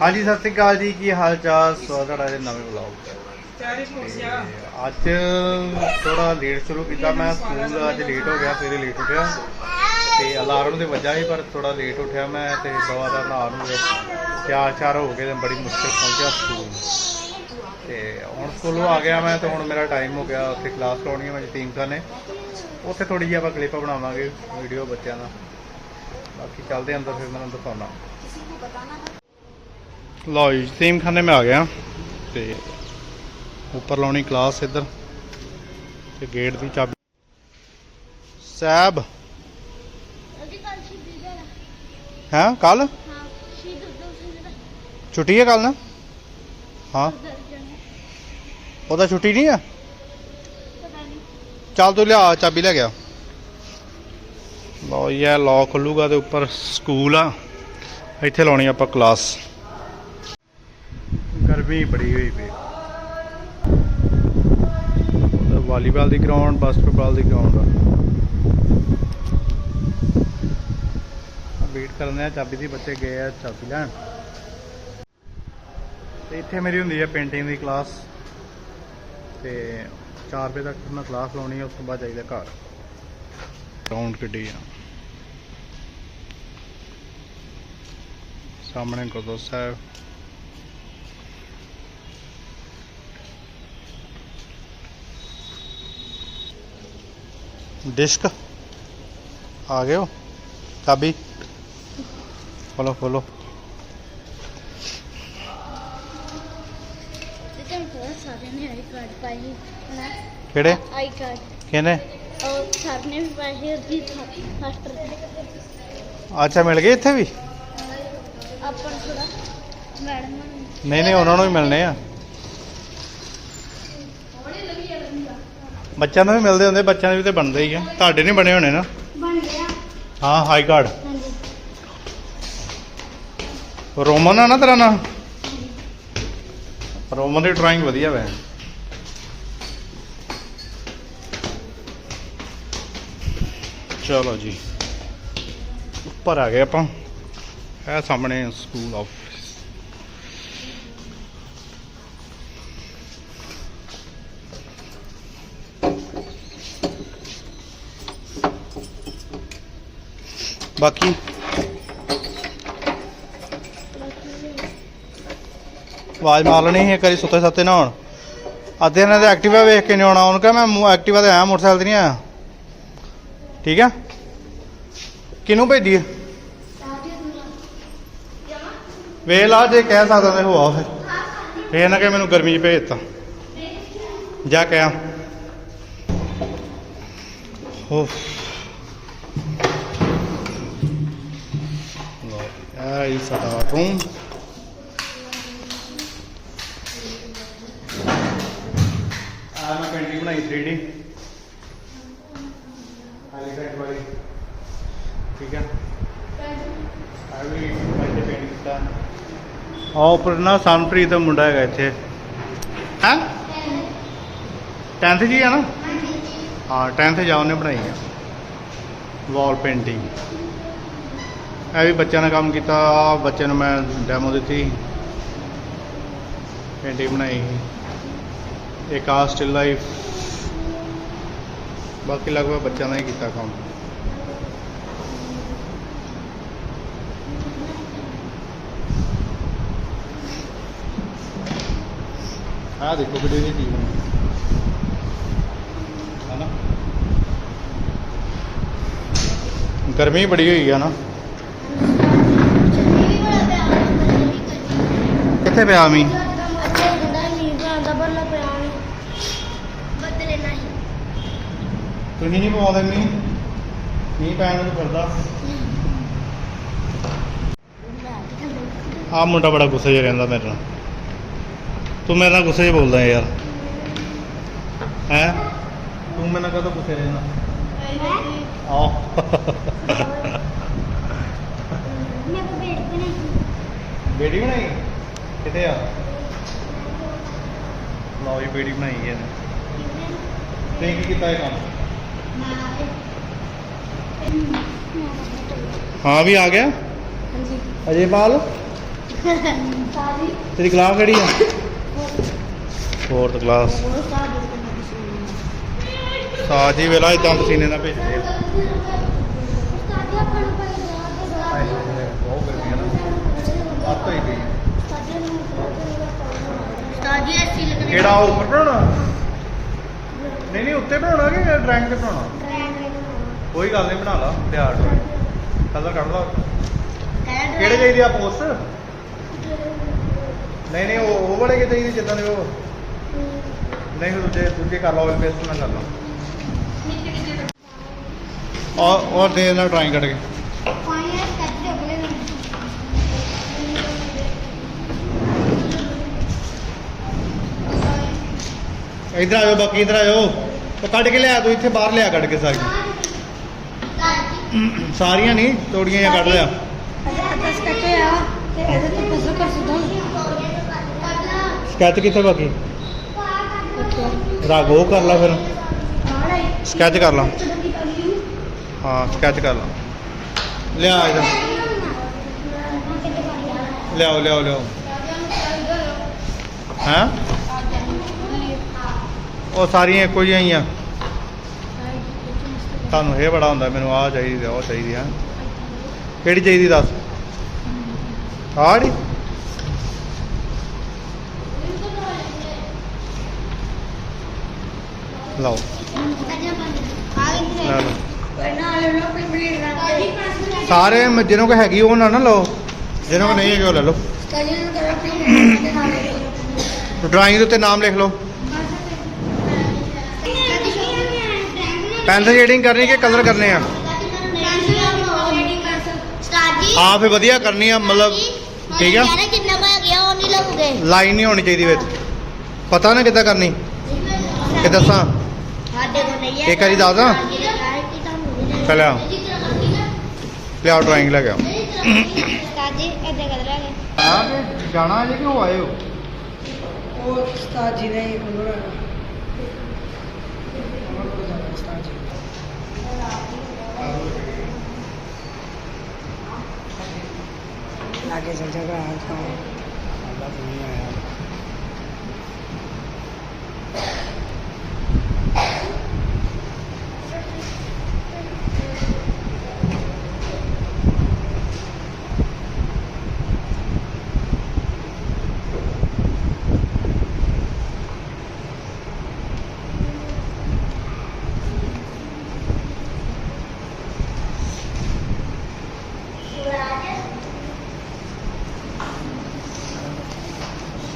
ਹਾਂਜੀ ਸਤਿ ਸ੍ਰੀ ਅਕਾਲ ਜੀ। ਕੀ ਹਾਲ ਚਾਲ? ਸਵਾਗਤ ਹੈ ਤੁਹਾਡਾ ਦੇ ਨਵੇਂ ਵਲੌਗ ਕੁਰਸੀਆਂ ਅੱਜ ਥੋੜਾ ਲੇਟ ਸ਼ੁਰੂ ਕੀਤਾ। ਮੈਂ ਸਕੂਲ ਅੱਜ ਲੇਟ ਹੋ ਗਿਆ ਸਵੇਰੇ ਲੇਟ ਉੱਠਿਆ। ਤੇ ਅਲਾਰਮ ਤੇ ਵੱਜਾ ਸੀ ਪਰ ਥੋੜਾ ਲੇਟ ਉੱਠਿਆ ਮੈਂ ਤੇ ਦਵਾ ਦਾ ਨਹਾ ਨੂੰ ਤਿਆਰ ਚਾਰ ਹੋ ਕੇ ਤੇ ਬੜੀ ਮੁਸ਼ਕਿਲ ਪਹੁੰਚਿਆ ਸਕੂਲ ਤੇ ਹੁਣ ਸਕੂਲੋਂ ਆ ਗਿਆ ਮੈਂ ਤੇ ਹੁਣ ਮੇਰਾ ਟਾਈਮ ਹੋ ਗਿਆ ਉੱਥੇ ਕਲਾਸ ਲਾਉਣੀ ਹੈ ਮੈਂ ਯਤੀਮਖਾਨੇ ਨੇ ਉੱਥੇ ਥੋੜੀ ਜਿਹੀ ਆਪਾਂ ਕਲਿੱਪ ਬਣਾਵਾਂਗੇ ਵੀਡੀਓ ਬੱਚਿਆਂ ਦਾ ਬਾਕੀ ਚੱਲਦੇ ਅੰਦਰ ਫਿਰ ਮੈਂ ਤੁਹਾਨੂੰ ਦਿਖਾਉਣਾ ਲਓ ਜੀ ਯਤੀਮਖਾਨੇ ਮੈਂ ਆ ਗਿਆ। ਤੇ ਉੱਪਰ ਲਾਉਣੀ ਕਲਾਸ ਇੱਧਰ। ਤੇ ਗੇਟ ਦੀ ਚਾਬੀ। ਸਾਹਿਬ ਅਜੀ ਕੱਲ ਸ਼ਹੀਦੀ ਦਾ ਹੈ ਕੱਲ? ਛੁੱਟੀ ਹੈ ਕੱਲ ਨਾ? ਹਾਂ। ਉਹਦਾ ਛੁੱਟੀ ਨਹੀਂ ਆ? ਚੱਲ ਤੂੰ ਲਿਆ ਚਾਬੀ ਲੈ ਗਿਆ ਲਓ ਇਹ ਲੌ ਖੁੱਲੂਗਾ ਤੇ ਉੱਪਰ ਸਕੂਲ ਆ। ਇੱਥੇ ਲਾਉਣੀ ਆਪਾਂ ਕਲਾਸ। ਗਰਮੀ ਬੜੀ ਹੋਈ ਪਈ। ਉਹਦਾ ਵਾਲੀਬਾਲ ਦੀ ਗਰਾਊਂਡ ਬਾਸਕਟਬਾਲ ਦੀ ਗਰਾਊਂਡ ਆ। ਵੇਟ ਕਰਦੇ ਆ, ਚਾਬੀ ਦੀ, ਬੱਚੇ ਗਏ ਆ ਚਾਬੀ ਲੈਣ। ਤੇ ਇੱਥੇ ਮੇਰੀ ਹੁੰਦੀ ਹੈ ਪੇਂਟਿੰਗ ਦੀ ਕਲਾਸ ਤੇ 4 ਵਜੇ ਤੱਕ ਮੈਂ ਕਲਾਸ ਲਾਉਣੀ ਹੈ ਉਸ ਤੋਂ ਬਾਅਦ ਜਾਈਦਾ ਘਰ। ਗਰਾਊਂਡ ਕਿੱਡੀ ਆ। ਸਾਹਮਣੇ ਗੁਰਦੁਆਰਾ ਸਾਹਿਬ। ਡਿਸਕ। ਆ ਗਏ ਹੋ ਚਾਬੀ। ਖੋਲੋ ਖੋਲੋ। ਕਿਹੜੇ? I card. ਕਿਹਨੇ? ਉਹ ਸਰ ਨੇ ਵੀ ਪਾਈ ਸੀ ਉਹਦੀ ਫਾਸਟਰ ਅੱਛਾ ਮਿਲ ਗਏ ਇੱਥੇ ਵੀ? ਆਪਾਂ ਥੋੜਾ ਮੈਡਮ ਨਹੀਂ ਨਹੀਂ ਉਹਨਾਂ ਨੂੰ ਵੀ ਮਿਲਨੇ ਆ। ਬੱਚਿਆਂ ਨੂੰ ਵੀ ਮਿਲਦੇ ਹੁੰਦੇ ਬੱਚਿਆਂ ਦੇ ਵੀ ਤੇ ਬਣਦੇ ਹੀ ਆ। ਤੁਹਾਡੇ ਨਹੀਂ ਬਣੇ ਹੋਣੇ ਨਾ? ਬਣ ਗਿਆ ਹਾਂ ਹਾਈ ਕਾਰਡ ਹਾਂਜੀ। ਰੋਮਨ ਆ ਨਾ ਤੇਰਾ ਨਾਂ? ਰੋਮਨ ਦੀ ਡਰਾਇੰਗ ਵਧੀਆ ਵੈ। ਚਲੋ ਜੀ। ਉੱਪਰ ਆ ਗਏ ਆਪਾਂ। ਇਹ ਸਾਹਮਣੇ ਸਕੂਲ ਆਫਿਸ ਬਾਕੀ ਆਵਾਜ਼ ਮਾਰ ਲੈਣੀ ਸੀ, ਇੱਕ ਵਾਰੀ ਸੁੱਤੇ ਸੱਤੇ ਨਾ ਹੋਣ ਅੱਧੇ ਇਹਨਾਂ ਦੇ ਐਕਟਿਵਾ ਵੇਖ ਕੇ ਨਹੀਂ ਆਉਣਾ ਉਹਨੂੰ ਕਹਾਂ ਮੈਂ ਐਕਟਿਵਾ ਤੇ ਆਇਆ, ਮੋਟਰਸਾਈਕਲ ਤੇ ਨਹੀਂ ਆਇਆ। ਠੀਕ ਆ? ਕਿਹਨੂੰ ਭੇਜੀ ਵੇਖ ਲਾ, ਜੇ ਕਹਿ ਸਕਦਾ ਤੇ ਹੋਆ ਫਿਰ। ਫੇਰ ਨਾ ਕਿ ਮੈਨੂੰ ਗਰਮੀ 'ਚ ਭੇਜਤਾ ਜਾ ਕਹਿਆ ਹੋ ਇਹ ਸਾਡਾ ਰੂਮ ਆ ਮੈਂ ਪੇਂਟਿੰਗ ਬਣਾਈ 3D ਹਾਈਲਾਈਟ ਵਾਲੀ। ਠੀਕ ਹੈ ਆ ਵੀ ਮੈਂ ਪੇਂਟ ਕੀਤਾ। ਆ ਉੱਪਰ ਨਾ ਸਨਪ੍ਰੀਤ ਦਾ ਮੁੰਡਾ ਹੈਗਾ ਇੱਥੇ। ਹੈ? 10th ਜੀ ਆ ਨਾ? ਹਾਂ 10th ਜਾ ਉਹਨੇ ਬਣਾਈ ਆ। ਵਾਲ ਪੇਂਟਿੰਗ ਇਹ ਵੀ ਬੱਚਿਆਂ ਨੇ ਕੰਮ ਕੀਤਾ, ਆਹ ਬੱਚੇ ਨੂੰ ਮੈਂ ਡੈਮੋ ਦਿੱਤੀ। ਪੇਂਟਿੰਗ ਬਣਾਈ। ਇੱਕ ਆ ਸਟਿਲ ਲਾਈਫ ਬਾਕੀ ਲਗਭਗ ਬੱਚਿਆਂ ਦਾ ਹੀ ਕੀਤਾ ਕੰਮ। ਆ ਦੇਖੋ ਵੀਡੀਓ ਦੀ ਚੀਜ਼ ਬਣੀ ਹਨਾ? ਗਰਮੀ ਬੜੀ ਹੋਈ ਆ ਨਾ। ਕਿੱਥੇ ਪਿਆ ਮੀ ਤੁਸੀਂ ਨਹੀਂ ਪਵਾਉਂਦੇ ਮੀ ਮੀਂਹ ਪੈਣ ਨੂੰ ਫਿਰਦਾ। ਆ ਮੁੰਡਾ ਬੜਾ ਗੁੱਸੇ 'ਚ ਰਹਿੰਦਾ ਮੇਰੇ ਨਾਲ। ਤੂੰ ਮੇਰੇ ਨਾਲ ਗੁੱਸੇ 'ਚ ਬੋਲਦਾ ਯਾਰ। ਹੈ? ਤੂੰ ਮੇਰੇ ਨਾਲ ਕਦੋਂ ਗੁੱਸੇ ਰਹਿੰਦਾ? ਆ ਮੈਂ ਕੇ ਨਹੀਂ ਬੇੜੀ ਬਣਾਈ? ਕਿੱਥੇ ਆ? ਲਓ ਜੀ ਬੇੜੀ ਬਣਾਈ ਹੈ ਤੇ ਕੀ ਕੀਤਾ ਇਹ ਕੰਮ? ਹਾਂ ਵੀ ਆ ਗਿਆ? ਹਾਂਜੀ। ਅਜੇਪਾਲ ਸਾਰੀ ਤੇਰੀ ਕਲਾਸ ਕਿਹੜੀ ਆ? 4th ਕਲਾਸ ਸਾਜੀ ਵੇਲਾ ਇਦਾਂ ਪਸੀਨੇ ਨਾਲ ਭੇਜਦੇ ਆ ਆਪਾਂ ਬਹੁਤ ਗਰਮੀ ਆ ਨਾ। ਅੱਤ ਹੋਈ ਪਈ ਕਿਹੜਾ ਉਹ ਉੱਪਰ ਬਣਾਉਣਾ? ਨਹੀਂ ਨਹੀਂ ਉੱਤੇ ਬਣਾਉਣਾ ਕਿ ਡਰਾਇੰਗ ਤੇ ਬਣਾਉਣਾ? ਕੋਈ ਗੱਲ ਨਹੀਂ ਬਣਾ ਲਾ ਲਿਆ ਕਲਰ ਕੱਢ ਲਾ। ਕਿਹੜੇ ਚਾਹੀਦੇ ਆ ਪੋਸਟ ਨਹੀਂ ਨਹੀਂ ਉਹ ਉਹ ਵਾਲੇ ਕਿ ਚਾਹੀਦੇ ਜਿੱਦਾਂ ਦੇ ਉਹ। ਨਹੀਂ ਦੂਜੇ ਦੂਜੇ ਕਰ ਲਓ ਪੇਸਟ ਨਾਲ ਕਰ ਲਓ ਔਰ ਔਰ ਦੇ ਨਾਲ ਡਰਾਇੰਗ ਕੱਢ ਕੇ। ਇਧਰ ਆਇਓ ਬਾਕੀ ਇਧਰ ਆਇਓ ਉਹ ਕੱਢ ਕੇ ਲਿਆ, ਤੂੰ ਇੱਥੇ ਬਾਹਰ ਲਿਆ ਕੱਢ ਕੇ ਸਾਰੀਆਂ। ਸਾਰੀਆਂ ਨਹੀਂ, ਤੋੜੀਆਂ ਜਾਂ ਕੱਢ ਲਿਆ। ਅੱਧਾ ਸਕੈਚ ਕਿੱਥੇ ਬਾਕੀ? ਰਾਗ ਉਹ ਕਰ ਲਾ ਫਿਰ। ਸਕੈਚ ਕਰ ਲਾ। ਹਾਂ, ਸਕੈਚ ਕਰ ਲਾ। ਲਿਆ ਇਧਰ ਲਿਆਓ ਲਿਆਓ ਲਿਆਓ। ਹੈਂ? ਉਹ ਸਾਰੀਆਂ ਇੱਕੋ ਜਿਹੀਆਂ ਹੀ ਆ। ਤੁਹਾਨੂੰ ਇਹ ਬੜਾ ਹੁੰਦਾ ਮੈਨੂੰ ਆਹ ਚਾਹੀਦੀ ਆ, ਉਹ ਚਾਹੀਦੀ ਆ। ਕਿਹੜੀ ਚਾਹੀਦੀ ਦੱਸ? ਆੜੀ ਲਓ। ਲੈ ਲਓ। ਸਾਰੇ ਮ- ਜਿਹਨਾਂ ਕੋ ਹੈਗੀ ਉਹ ਨਾ ਨਾ ਲਓ। ਜਿਹਨਾਂ ਕੋ ਨਹੀਂ ਹੈਗੀ ਉਹ ਲੈ ਲਓ। ਡਰਾਇੰਗ ਦੇ ਉੱਤੇ ਨਾਮ ਲਿਖ ਲਓ। ਪੈਨਸਲ ਸ਼ੇਡਿੰਗ ਕਰਨੀ ਕਿ ਕਲਰ ਕਰਨੇ ਆ? ਹਾਂ ਫੇ ਵਧੀਆ ਕਰਨੀ ਆ, ਮਤਲਬ ਠੀਕ ਆ। ਕਿੰਨਾ ਪਾ ਗਿਆ ਉਹ ਨਹੀਂ ਲੱਗੂਗੇ ਲਾਈਨ ਨਹੀਂ ਹੋਣੀ ਚਾਹੀਦੀ ਵਿੱਚ। ਪਤਾ ਨਾ ਕਿੱਦਾਂ ਕਰਨੀ। ਕਿ ਦੱਸਾਂ? ਸਾਡੇ ਇੱਕ ਵਾਰੀ ਦੱਸ ਦਾਂ? ਚੱਲ ਆ ਲਿਆਓ ਡਰਾਇੰਗ ਲੈ ਕੇ ਆਓ। ਕਾਜੀ ਇੱਥੇ ਕਦ ਰਹਿ ਆ ਜਾਣਾ ਜੇ ਕਿ ਉਹ ਆਏ ਹੋ? ਉਹ ਉਸਤਾਦ ਜੀ ਨੇ ਉਹਨਾਂ ਉਹਨਾਂ ਕੋਲ ਜਾਣਾ ਉਸਤਾਦ ਜੀ आगे चल जाएगा आज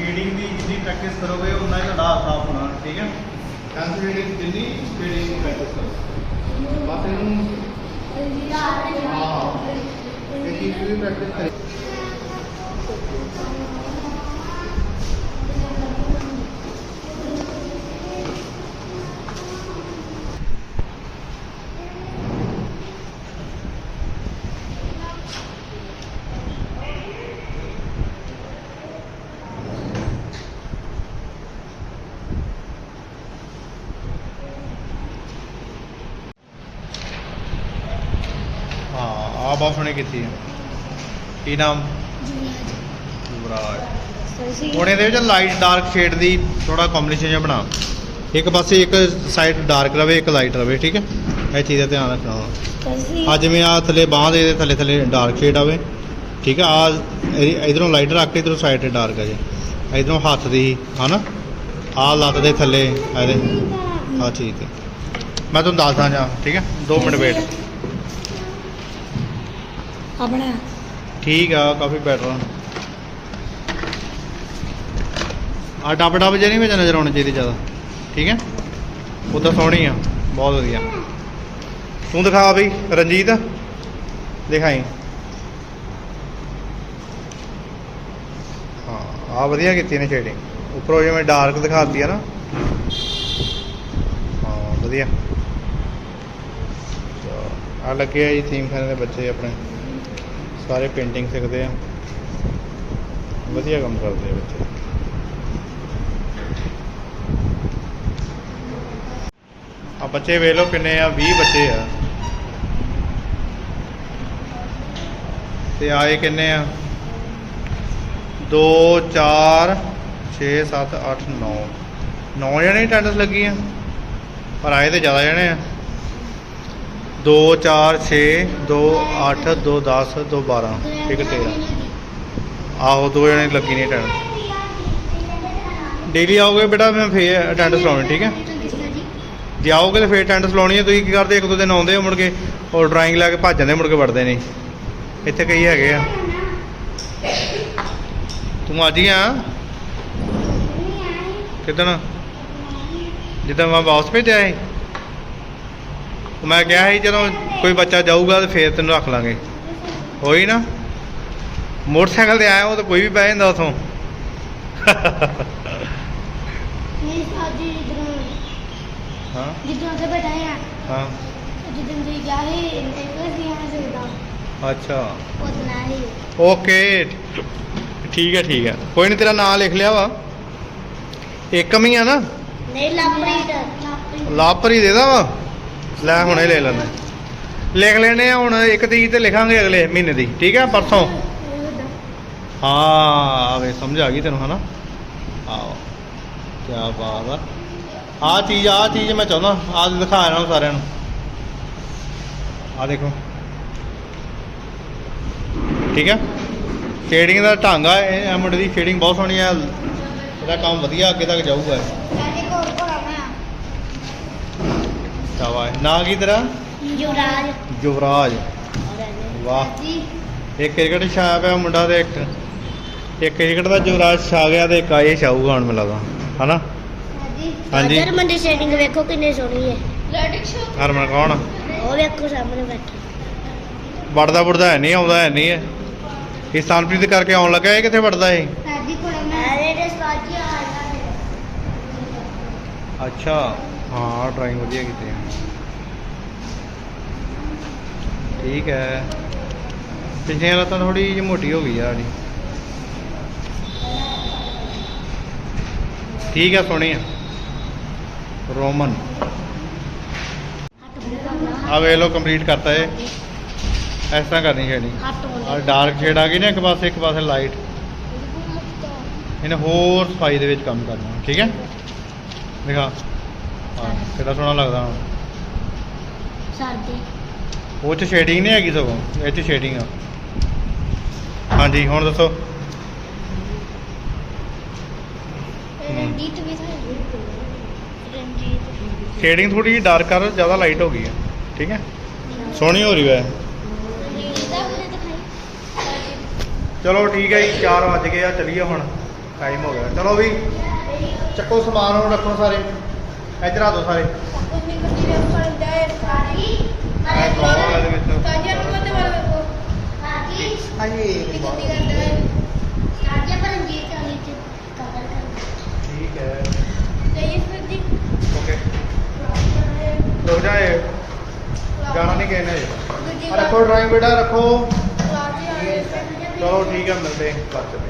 का ਸ਼ੇਡਿੰਗ ਦੀ ਜਿੰਨੀ ਪ੍ਰੈਕਟਿਸ ਕਰੋਗੇ ਉਨਾ ਹੀ ਤੁਹਾਡਾ ਹੱਥ ਸਾਫ਼ ਹੋਣਾ ਠੀਕ ਹੈ? ਸ਼ੇਡਿੰਗ ਜਿੰਨੀ ਸ਼ੇਡਿੰਗ ਦੀ ਪ੍ਰੈਕਟਿਸ ਕਰੋ। ਬਸ ਇਹਨੂੰ ਹਾਂ। ਇਹ ਪ੍ਰੈਕਟਿਸ ਕਰੀ ਹਾਂ ਆ ਬਹੁਤ ਸੋਹਣੀ ਕੀਤੀ ਹੈ ਕੀ ਨਾਮ? ਯੁਵਰਾਜ। ਹੁਣ ਇਹਦੇ ਵਿੱਚ ਲਾਈਟ ਡਾਰਕ ਸ਼ੇਡ ਦੀ ਥੋੜਾ ਕੰਬੀਨੇਸ਼ਨ ਜਿਹਾ ਬਣਾ। ਇੱਕ ਪਾਸੇ ਇੱਕ ਸਾਈਡ ਡਾਰਕ ਰਵੇ, ਇੱਕ ਲਾਈਟ ਰਵੇ, ਠੀਕ ਹੈ? ਇਹ ਚੀਜ਼ ਦਾ ਧਿਆਨ ਰੱਖਣਾ ਵਾ। ਆ ਜਿਵੇਂ ਆ ਥੱਲੇ ਬਾਹ ਦੇ ਥੱਲੇ ਥੱਲੇ ਡਾਰਕ ਸ਼ੇਡ ਆਵੇ, ਠੀਕ ਆ ਆ ਇਧਰੋਂ ਲਾਈਟ ਰੱਖ ਕੇ ਇਧਰੋਂ ਸਾਈਡ ਤੇ ਡਾਰਕ ਆ ਜੇ। ਇਧਰੋਂ ਹੱਥ ਦੀ, ਹਨਾ? ਆ ਲੱਤ ਦੇ ਥੱਲੇ, ਇਹਦੇ। ਆ ਚੀਜ਼ ਤੇ ਮੈਂ ਤੁਹਾਨੂੰ ਦੱਸਦਾ ਜਾ, ਠੀਕ ਹੈ? 2 ਮਿੰਟ ਵੇਟ ਆ ਠੀਕ ਆ, ਕਾਫੀ ਬੈਟਰ ਆ। ਡੱਬ ਡੱਬ ਜੇ ਨਹੀਂ ਵਿੱਚ ਨਜ਼ਰ ਆਉਣੀ ਚਾਹੀਦੀ ਜ਼ਿਆਦਾ। ਠੀਕ ਹੈ? ਉਦਾਂ ਸੋਹਣੀ ਆ, ਬਹੁਤ ਵਧੀਆ। ਤੂੰ ਦਿਖਾ ਬਈ, ਰਣਜੀਤ। ਦਿਖਾਈ। ਹਾਂ ਆ ਵਧੀਆ ਕੀਤੀ ਨੇ ਸ਼ੇਡਿੰਗ ਉੱਪਰੋਂ ਜਿਵੇਂ ਡਾਰਕ ਦਿਖਾਤੀ ਆ ਨਾ। ਹਾਂ, ਵਧੀਆ। ਆ ਲੱਗਿਆ ਜੀ ਥੀਮ ਖਾਨੇ ਦੇ ਬੱਚੇ ਆਪਣੇ। ਸਾਰੇ ਪੇਂਟਿੰਗ ਸਿੱਖਦੇ ਆ। ਵਧੀਆ ਕੰਮ ਕਰਦੇ ਆ ਬੱਚੇ। ਆ ਬੱਚੇ ਵੇਖ ਲਓ ਕਿੰਨੇ ਆ 20 ਬੱਚੇ ਆ। ਤੇ ਆਏ ਕਿੰਨੇ ਆ? 2 4 6 7 8 9 9 ਜਣੇ ਅਟੈਂਡੈਂਸ ਲੱਗੀ ਆ ਪਰ ਆਏ ਤੇ ਜ਼ਿਆਦਾ ਜਣੇ ਆ। 2 4 6 2 8 2 10 2 12 ਇੱਕ 13 ਆਹੋ, ਦੋ ਜਣੇ ਲੱਗੀ ਨਹੀਂ ਅਟੈਂਡ ਡੇਲੀ ਆਓਗੇ ਬੇਟਾ, ਮੈਂ ਫੇਰ ਅਟੈਂਡੈਂਸ ਲਾਉਣੀ ਠੀਕ ਹੈ? ਜੇ ਆਓਗੇ ਤਾਂ ਫੇਰ ਅਟੈਂਡੈਂਸ ਲਾਉਣੀ ਹੈ। ਤੁਸੀਂ ਕੀ ਕਰਦੇ, ਇੱਕ ਦੋ ਦਿਨ ਆਉਂਦੇ ਹੋ ਮੁੜ ਕੇ, ਔਰ ਡਰਾਇੰਗ ਲੈ ਕੇ ਭੱਜ ਜਾਂਦੇ ਮੁੜ ਕੇ ਵੜਦੇ ਨਹੀਂ। ਇੱਥੇ ਕਈ ਹੈਗੇ ਆ। ਤੂੰ ਅੱਜ ਹੀ ਆ? ਕਿਦਣ? ਜਿੱਦਾਂ ਮੈਂ ਵਾਪਸ ਭੇਜਿਆ ਸੀ। ਮੈਂ ਕਿਹਾ ਸੀ ਜਦੋਂ ਕੋਈ ਬੱਚਾ ਜਾਊਗਾ ਤਾਂ ਫੇਰ ਤੈਨੂੰ ਰੱਖ ਲਾਂਗੇ। ਹੋਈ ਨਾ? ਮੋਟਰਸਾਈਕਲ ਤੇ ਆਇਆ ਉਹ ਤਾਂ ਕੋਈ ਵੀ ਬਹਿ ਜਾਂਦਾ ਉਥੋਂ। ਨਹੀਂ ਸਾਜੀ ਜਿੱਦਾਂ ਹਾਂ? ਜਿੱਦਾਂ ਤੇ ਬੈਠਾ ਆ ਹਾਂ। ਜਿੱਦਾਂ ਤੁਸੀਂ ਗਿਆ ਸੀ ਇੱਕ ਸੀ ਆ ਸਕਦਾ ਅੱਛਾ। ਉਤਨਾ ਹੀ। ਓਕੇ। ਠੀਕ ਹੈ ਠੀਕ ਹੈ। ਕੋਈ ਨਹੀਂ ਤੇਰਾ ਨਾਮ ਲਿਖ ਲਿਆ ਵਾ। ਏਕਮ ਹੀ ਆ ਨਾ? ਨਹੀਂ ਲਾਪਰੀਟ ਲਾਪਰੀਟ ਲਾਪਰੀ ਦੇਦਾ ਵਾ? ਲੈ ਹੁਣੇ ਲੈ ਲੈਂਦੇ। ਲਿਖ ਲੈਣੇ ਆ ਹੁਣ, ਇੱਕ ਤਰੀਕ ਤੇ ਲਿਖਾਂਗੇ ਅਗਲੇ ਮਹੀਨੇ ਦੀ, ਠੀਕ ਹੈ ਪਰਸੋਂ? ਹਾਂ ਆਵੇ ਸਮਝ ਆ ਗਈ ਤੈਨੂੰ, ਹਨਾ? ਆਓ ਕੀ ਬਾਤ ਆ। ਆ ਚੀਜ਼ ਆ ਚੀਜ਼ ਮੈਂ ਚਾਹੁੰਦਾ ਆ ਦਿਖਾ ਇਹਨਾਂ ਸਾਰਿਆਂ ਨੂੰ। ਆ ਦੇਖੋ। ਠੀਕ ਹੈ ਸ਼ੇਡਿੰਗ ਦਾ ਢੰਗ ਆ, ਇਹ ਮੁੰਡੇ ਦੀ ਸ਼ੇਡਿੰਗ ਬਹੁਤ ਸੋਹਣੀ ਆ। ਇਹਦਾ ਕੰਮ ਵਧੀਆ, ਅੱਗੇ ਤੱਕ ਜਾਊਗਾ ਸਾਡੇ ਕੋਲ ਕੋਲ ਆਣਾ ਸ਼ਾਬਾਸ਼ ਨਾਂ ਕੀ ਤੇਰਾ? ਯੁਵਰਾਜ। ਯੁਵਰਾਜ। ਵਾਹ। ਜੀ। ਇੱਕ ਕ੍ਰਿਕਟ ਛਾਇਆ ਪਿਆ ਮੁੰਡਾ ਤੇ ਇੱਕ। ਇੱਕ ਕ੍ਰਿਕਟ ਦਾ ਯੁਵਰਾਜ ਛਾ ਗਿਆ ਤੇ ਇੱਕ ਆਏ ਛਾਊਗਾ ਹੁਣ ਮੈਨੂੰ ਲੱਗਦਾ। ਹਨਾ? ਹਾਂਜੀ। ਅਦਰ ਮੰਡੀ ਸ਼ੇਡਿੰਗ ਵੇਖੋ ਕਿੰਨੀ ਸੋਹਣੀ ਹੈ ਲੈਟਿਕ ਸ਼ੋ ਹਰਮਨ ਕੌਣ? ਉਹ ਵੇਖੋ ਸਾਹਮਣੇ ਬੈਠਾ। ਵੜਦਾ ਵੜਦਾ ਹੈ ਨਹੀਂ ਆਉਂਦਾ ਹੈ ਨਹੀਂ ਹੈ ਇਹ ਸਨਪ੍ਰੀਤ ਕਰਕੇ ਆਉਣ ਲੱਗਾ ਇਹ ਕਿੱਥੇ ਵੜਦਾ ਇਹ? ਸਾਡੀ ਕੋਲ ਆਣਾ ਅਰੇ ਦੇ ਸਾਜੀ ਆ? ਅੱਛਾ। ਹਾਂ ਡਰਾਇੰਗ ਵਧੀਆ ਕੀਤੀ ਹੈ ਠੀਕ ਹੈ। ਪਿੱਛੇ ਵਾਲਾ ਤਾਂ ਥੋੜੀ ਜਿਹੀ ਮੋਟੀ ਹੋ ਗਈ ਆ ਸਾਡੀ। ਠੀਕ ਹੈ ਸੋਹਣੀ ਆ। ਰੋਮਨ। ਆ ਵੇਖ ਲਓ ਕੰਪਲੀਟ ਕਰਤਾ ਇਹ। ਇਸ ਤਰ੍ਹਾਂ ਕਰਨੀ ਛੇੜੀ ਆ ਡਾਰਕ ਸ਼ੇਡ ਆ ਗਈ ਨਾ ਇੱਕ ਪਾਸੇ ਇੱਕ ਪਾਸੇ ਲਾਈਟ ਇਹਨੇ ਹੋਰ ਸਫ਼ਾਈ ਦੇ ਵਿੱਚ ਕੰਮ ਕਰਨਾ। ਠੀਕ ਹੈ। ਦਿਖਾ। ਹਾਂ ਕਿੰਨਾ ਸੋਹਣਾ ਲੱਗਦਾ ਹੁਣ? ਸਰਦੀ। ਉਹ ਚ ਸ਼ੇਡਿੰਗ ਨਹੀਂ ਹੈਗੀ ਸਗੋਂ ਇਹ ਚ ਸ਼ੇਡਿੰਗ ਆ। ਹਾਂਜੀ ਹੁਣ ਦੱਸੋ। ਰਣਜੀਤ ਵੀ ਹੈ ਰਣਜੀਤ। ਸ਼ੇਡਿੰਗ ਥੋੜੀ ਜਿਹੀ ਡਾਰਕ ਕਰ ਜ਼ਿਆਦਾ ਲਾਈਟ ਹੋ ਗਈ ਹੈ ਠੀਕ ਹੈ? ਸੋਹਣੀ ਹੋ ਰਹੀ ਹੈ ਚਲੋ ਠੀਕ ਹੈ ਜੀ 4 ਵੱਜ ਗਏ ਆ ਚਲੀਏ ਹੁਣ। ਟਾਈਮ ਹੋ ਗਿਆ। ਚਲੋ ਵੀ ਚੱਕੋ ਸਮਾਨ ਹੁਣ ਰੱਖੋ ਸਾਰੇ। ਇੱਧਰ ਆ ਦੇ ਸਾਰੀ। ਠੀਕ ਹੈ। ਓਕੇ। ਰੁਕ ਜਾਏ ਨਹੀਂ ਕਹਿਣਾ ਰੱਖੋ ਡਰਾਇੰਗ ਬੇਟਾ ਰੱਖੋ। ਕਲਾਸ ਆ ਚਲੋ ਠੀਕ ਹੈ ਮਿਲਦੇ ਹਾਂ ਬਾਅਦ ਚ।